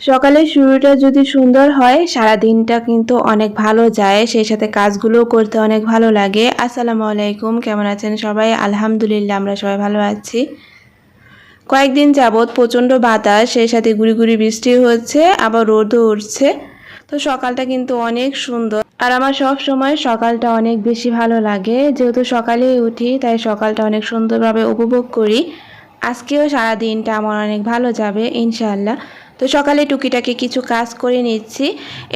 সকালের শুরুটা যদি সুন্দর হয় সারা দিনটা কিন্তু অনেক ভালো যায়। সেই সাথে কাজগুলোও করতে অনেক ভালো লাগে। আসসালামু আলাইকুম, কেমন আছেন সবাই? আলহামদুলিল্লাহ, আমরা সবাই ভালো আছি। কয়েকদিন যাবৎ প্রচণ্ড বাতাস, সেই সাথে গুড়ি গুড়ি বৃষ্টি হচ্ছে, আবার রোদও উঠছে। তো সকালটা কিন্তু অনেক সুন্দর। আর আমার সব সময় সকালটা অনেক বেশি ভালো লাগে। যেহেতু সকালেই উঠি, তাই সকালটা অনেক সুন্দরভাবে উপভোগ করি। আজকেও সারা দিনটা আমার অনেক ভালো যাবে, ইনশাআল্লাহ। তো সকালে টুকিটাকে কিছু কাজ করে নিচ্ছি,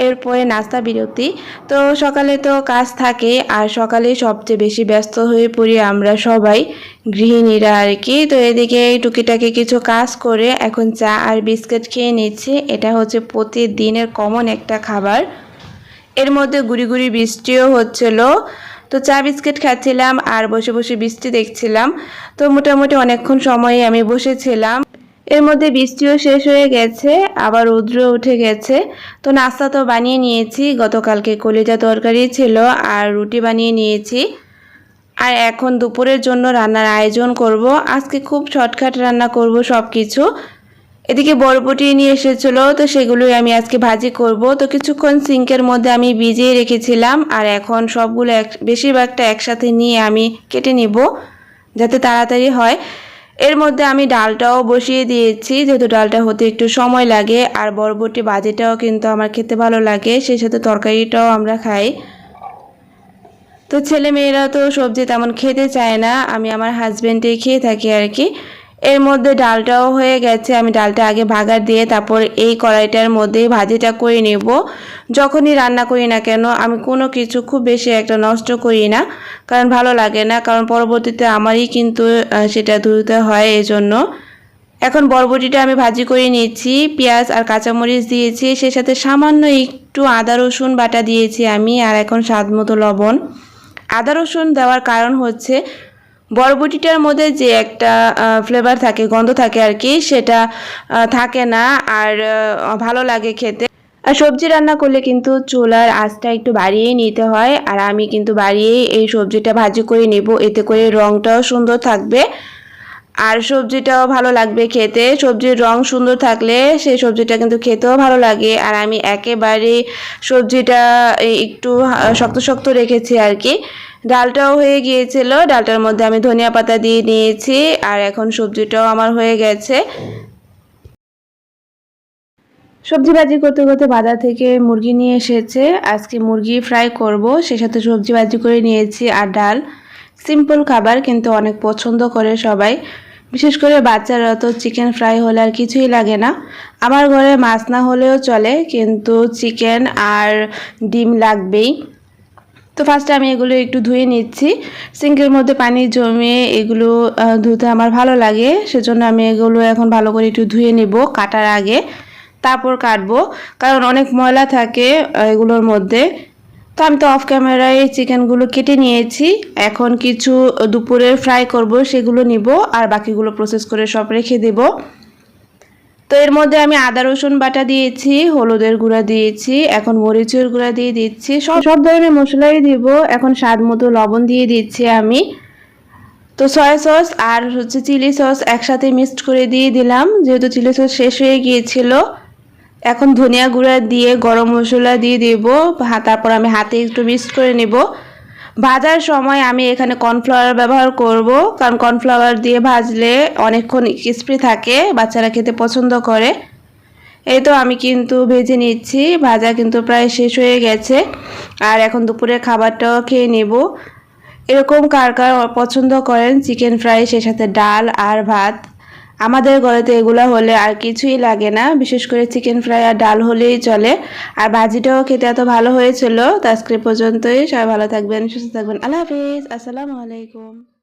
এরপরে নাস্তা, বিরতি। তো সকালে তো কাজ থাকে, আর সকালে সবচেয়ে বেশি ব্যস্ত হয়ে পড়ি আমরা সবাই, গৃহিণীরা আর কি। তো এদিকে টুকিটাকে কিছু কাজ করে এখন চা আর বিস্কিট খেয়ে নিচ্ছি, এটা হচ্ছে প্রতিদিনের কমন একটা খাবার। এর মধ্যে গুড়ি গুড়ি বৃষ্টিও হচ্ছিল তো চা বিস্কিট খাচ্ছিলাম আর বসে বসে বৃষ্টি দেখছিলাম। তো মোটামুটি অনেকক্ষণ সময় আমি বসেছিলাম। এর মধ্যে বৃষ্টিও শেষ হয়ে গেছে, আবার রৌদ্র উঠে গেছে। তো নাস্তা তো বানিয়ে নিয়েছি, গতকালকে কলিজা তরকারি ছিল আর রুটি বানিয়ে নিয়েছি। আর এখন দুপুরের জন্য রান্নার আয়োজন করব। আজকে খুব শর্টকাট রান্না করব সব কিছু এদিকে বরবটি নিয়ে এসেছিল, তো সেগুলোই আমি আজকে ভাজি করব। তো কিছুক্ষণ সিঙ্কের মধ্যে আমি ভিজিয়ে রেখেছিলাম, আর এখন সবগুলো এক, বেশিরভাগটা একসাথে নিয়ে আমি কেটে নিব, যাতে তাড়াতাড়ি হয়। এর মধ্যে আমি ডালটাও বসিয়ে দিয়েছি, যেহেতু ডালটা হতে একটু সময় লাগে, আর বরবটি বাজিটাও কিন্তু আমার খেতে ভালো লাগে, সেই সাথে তরকারিটাও আমরা খাই। তো ছেলে মেয়েরা তো সবজি তেমন খেতে চায় না, আমি আমার হাজব্যান্ডে খেয়ে থাকি আর কি। এর মধ্যে ডালটাও হয়ে গেছে। আমি ডালটা আগে ভাগা দিয়ে তারপর এই কড়াইটার মধ্যে ভাজিটা করে নেব। যখনই রান্না করি না কেন, আমি কোনো কিছু খুব বেশি একটা নষ্ট করি না, কারণ ভালো লাগে না, কারণ পরবর্তীতে আমারই কিন্তু সেটা ধুতে হয় এজন্য। এখন বরবটিটা আমি ভাজি করে নিয়েছি, পেঁয়াজ আর কাঁচামরিচ দিয়েছি সে সাথে সামান্য একটু আদা, রসুন বাটা দিয়েছি আমি, আর এখন স্বাদ মতো লবণ। আদা, রসুন দেওয়ার কারণ হচ্ছে বরবটিটার মধ্যে যে একটা ফ্লেভার থাকে, গন্ধ থাকে আর কি, সেটা থাকে না। আর ভালো লাগে খেতে। আর সবজি রান্না করলে কিন্তু চুলার আঁচটা একটু বাড়িয়েই নিতে হয়। আর আমি কিন্তু বাড়িয়েই এই সবজিটা ভাজি করে নেব। এতে করে রঙটাও সুন্দর থাকবে। আর সবজিটাও ভালো লাগবে খেতে। সবজির রং সুন্দর থাকলে সেই সবজিটা কিন্তু খেতেও ভালো লাগে। আর আমি একেবারে সবজিটা একটু শক্ত শক্ত রেখেছি আর কি। ডালটাও হয়ে গিয়েছিল। ডালটার মধ্যে আমি ধনিয়া পাতা দিয়ে নিয়েছি আর এখন সবজিটাও আমার হয়ে গেছে। সবজি ভাজি করতে করতে বাজার থেকে মুরগি নিয়ে এসেছে। আজকে মুরগি ফ্রাই করব। সে সাথে সবজি ভাজি করে নিয়েছি আর ডাল। সিম্পল খাবার কিন্তু অনেক পছন্দ করে সবাই। বিশেষ করে বাচ্চারা তো চিকেন ফ্রাই হলে আর কিছুই লাগে না। আমার ঘরে মাছ না হলেও চলে, কিন্তু চিকেন আর ডিম লাগবেই। তো ফার্স্টে আমি এগুলো একটু ধুয়ে নিচ্ছি। সিঙ্কের মধ্যে পানি জমিয়ে এগুলো ধুতে আমার ভালো লাগে। সেজন্য আমি এগুলো এখন ভালো করে একটু ধুয়ে নেব কাটার আগে। তারপর কাটবো। কারণ অনেক ময়লা থাকে এগুলোর মধ্যে। তো আমি তো অফ ক্যামেরায় চিকেনগুলো কেটে নিয়েছি। এখন কিছু দুপুরে ফ্রাই করব, সেগুলো নিব আর বাকিগুলো প্রসেস করে সব রেখে দেবো। তো এর মধ্যে আমি আদা, রসুন বাটা দিয়েছি, হলুদের গুঁড়া দিয়েছি, এখন মরিচের গুঁড়া দিয়ে দিচ্ছি। সব সব ধরনের মশলাই দিব। এখন স্বাদ মতো লবণ দিয়ে দিচ্ছি আমি। তো সয়া সস আর হচ্ছে চিলি সস একসাথে মিক্সড করে দিয়ে দিলাম। যেহেতু চিলি সস শেষ হয়ে গিয়েছিল, এখন ধনিয়া গুঁড়া দিয়ে গরম মশলা দিয়ে দেব। তারপর আমি হাতে একটু মিক্সড করে নেব। ভাজার সময় আমি এখানে কর্নফ্লাওয়ার ব্যবহার করব। কারণ কর্নফ্লাওয়ার দিয়ে ভাজলে অনেকক্ষণ ক্রিস্পি থাকে, বাচ্চারা খেতে পছন্দ করে। এই তো আমি কিন্তু ভেজে নিচ্ছি, ভাজা কিন্তু প্রায় শেষ হয়ে গেছে। আর এখন দুপুরের খাবারটাও খেয়ে নেব। এরকম কার কার পছন্দ করেন চিকেন ফ্রাই সে সাথে ডাল আর ভাত। আমাদের ঘরেতে এগুলো হলে আর কিছুই লাগে না। বিশেষ করে চিকেন ফ্রাই আর ডাল হলেই চলে। আর ভাজিটাও খেতে এত ভালো হয়েছিল, তো আজকে পর্যন্তই। সবাই ভালো থাকবেন, সুস্থ থাকবেন। আল্লাহ হাফিজ। আসসালামু আলাইকুম।